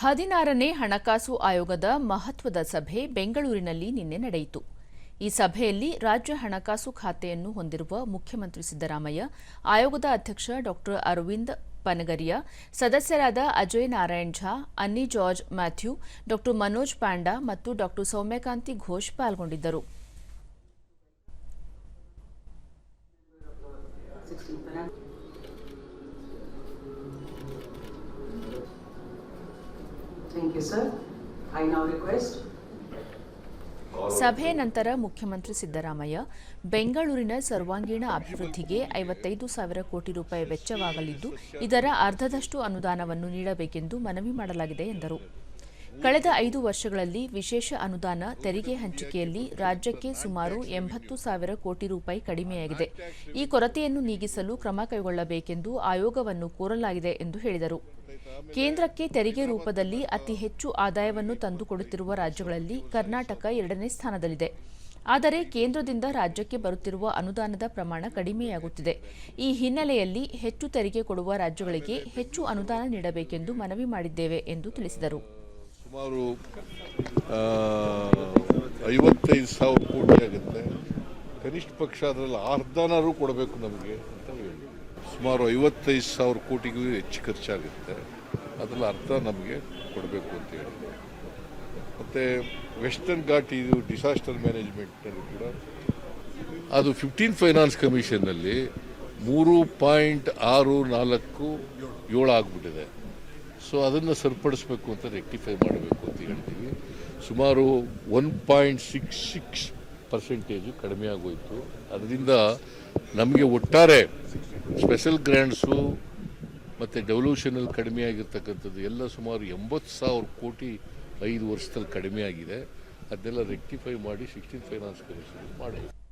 ಹದಿನಾರನೇ ಹಣಕಾಸು ಆಯೋಗದ ಮಹತ್ವದ ಸಭೆ ಬೆಂಗಳೂರಿನಲ್ಲಿ ನಿನ್ನೆ ನಡೆಯಿತು. ಈ ಸಭೆಯಲ್ಲಿ ರಾಜ್ಯ ಹಣಕಾಸು ಖಾತೆಯನ್ನು ಹೊಂದಿರುವ ಮುಖ್ಯಮಂತ್ರಿ ಸಿದ್ದರಾಮಯ್ಯ, ಆಯೋಗದ ಅಧ್ಯಕ್ಷ ಡಾಕ್ಟರ್ ಅರವಿಂದ್ ಪನಗರಿಯ ಸದಸ್ಯರಾದ ಅಜಯ್ ನಾರಾಯಣ್ ಝಾ, ಅನ್ನಿ George Matthew doctor Manoj Panda ಮತ್ತು ಡಾಕ್ಟರ್ ಸೌಮ್ಯಕಾಂತಿ ಘೋಷ್ ಪಾಲ್ಗೊಂಡಿದ್ದರು. 16 you sir I sir. I ಸಭೆ ನಂತರ ಮುಖ್ಯಮಂತ್ರಿ ಸಿದ್ದರಾಮಯ್ಯ, ಬೆಂಗಳೂರಿನ ಸರ್ವಾಂಗೀಣ ಅಭಿವೃದ್ಧಿಗೆ ಐವತ್ತೈದು ಸಾವಿರ ಕೋಟಿ ರೂಪಾಯಿ ವೆಚ್ಚವಾಗಲಿದ್ದು, ಇದರ ಅರ್ಧದಷ್ಟು ಅನುದಾನವನ್ನು ನೀಡಬೇಕೆಂದು ಮನವಿ ಮಾಡಲಾಗಿದೆ ಎಂದರು. ಕಳೆದ ಐದು ವರ್ಷಗಳಲ್ಲಿ ವಿಶೇಷ ಅನುದಾನ ತೆರಿಗೆ ಹಂಚಿಕೆಯಲ್ಲಿ ರಾಜ್ಯಕ್ಕೆ ಸುಮಾರು ಎಂಬತ್ತು ಸಾವಿರ ಕೋಟಿ ರೂಪಾಯಿ ಕಡಿಮೆಯಾಗಿದೆ. ಈ ಕೊರತೆಯನ್ನು ನೀಗಿಸಲು ಕ್ರಮ ಕೈಗೊಳ್ಳಬೇಕೆಂದು ಆಯೋಗವನ್ನು ಕೋರಲಾಗಿದೆ ಎಂದು ಹೇಳಿದರು. ಕೇಂದ್ರಕ್ಕೆ ತೆರಿಗೆ ರೂಪದಲ್ಲಿ ಅತಿ ಹೆಚ್ಚು ಆದಾಯವನ್ನು ತಂದುಕೊಡುತ್ತಿರುವ ರಾಜ್ಯಗಳಲ್ಲಿ ಕರ್ನಾಟಕ ಎರಡನೇ ಸ್ಥಾನದಲ್ಲಿದೆ. ಆದರೆ ಕೇಂದ್ರದಿಂದ ರಾಜ್ಯಕ್ಕೆ ಬರುತ್ತಿರುವ ಅನುದಾನದ ಪ್ರಮಾಣ ಕಡಿಮೆಯಾಗುತ್ತಿದೆ. ಈ ಹಿನ್ನೆಲೆಯಲ್ಲಿ ಹೆಚ್ಚು ತೆರಿಗೆ ಕೊಡುವ ರಾಜ್ಯಗಳಿಗೆ ಹೆಚ್ಚು ಅನುದಾನ ನೀಡಬೇಕೆಂದು ಮನವಿ ಮಾಡಿದ್ದೇವೆ ಎಂದು ತಿಳಿಸಿದರು. ಸುಮಾರು ಐವತ್ತೈದು ಸಾವಿರ ಕೋಟಿ ಆಗುತ್ತೆ. ಕನಿಷ್ಠ ಪಕ್ಷ ಅದರಲ್ಲಿ ಅರ್ಧನಾರು ಕೊಡಬೇಕು ನಮಗೆ ಅಂತ ಹೇಳಿ. ಸುಮಾರು ಐವತ್ತೈದು ಸಾವಿರ ಕೋಟಿಗೂ ಹೆಚ್ಚು ಖರ್ಚಾಗುತ್ತೆ. ಅದರಲ್ಲಿ ಅರ್ಥ ನಮಗೆ ಕೊಡಬೇಕು ಅಂತ ಹೇಳಿದ್ರು. ಮತ್ತು ವೆಸ್ಟರ್ನ್ ಘಾಟ್ ಇದು ಡಿಸಾಸ್ಟರ್ ಮ್ಯಾನೇಜ್ಮೆಂಟ್ನಲ್ಲಿ ಕೂಡ ಅದು ಫಿಫ್ಟೀನ್ ಫೈನಾನ್ಸ್ ಕಮಿಷನ್ನಲ್ಲಿ ಮೂರು ಪಾಯಿಂಟ್ ಆರು ನಾಲ್ಕು ಏಳು ಆಗಿಬಿಟ್ಟಿದೆ. ಸೊ ಅದನ್ನು ಸರಿಪಡಿಸ್ಬೇಕು ಅಂತ ರೆಕ್ಟಿಫೈ ಮಾಡಬೇಕು ಅಂತ ಹೇಳ್ತೀವಿ. ಸುಮಾರು one point six six percentage ಕಡಿಮೆ ಆಗೋಯಿತು. ಅದರಿಂದ ನಮಗೆ ಒಟ್ಟಾರೆ ಸ್ಪೆಷಲ್ ಗ್ರ್ಯಾಂಡ್ಸು ಮತ್ತು ಡೆವಲ್ಯೂಷನಲ್ಲಿ ಕಡಿಮೆ ಆಗಿರ್ತಕ್ಕಂಥದ್ದು ಎಲ್ಲ ಸುಮಾರು ಎಂಬತ್ತು ಸಾವಿರ ಕೋಟಿ ಐದು ವರ್ಷದಲ್ಲಿ ಕಡಿಮೆ ಆಗಿದೆ. ಅದನ್ನೆಲ್ಲ ರೆಕ್ಟಿಫೈ ಮಾಡಿ ಸಿಕ್ಸ್ಟೀನ್ ಫೈನಾನ್ಸ್ ಕಮಿಷನ್ ಮಾಡಿ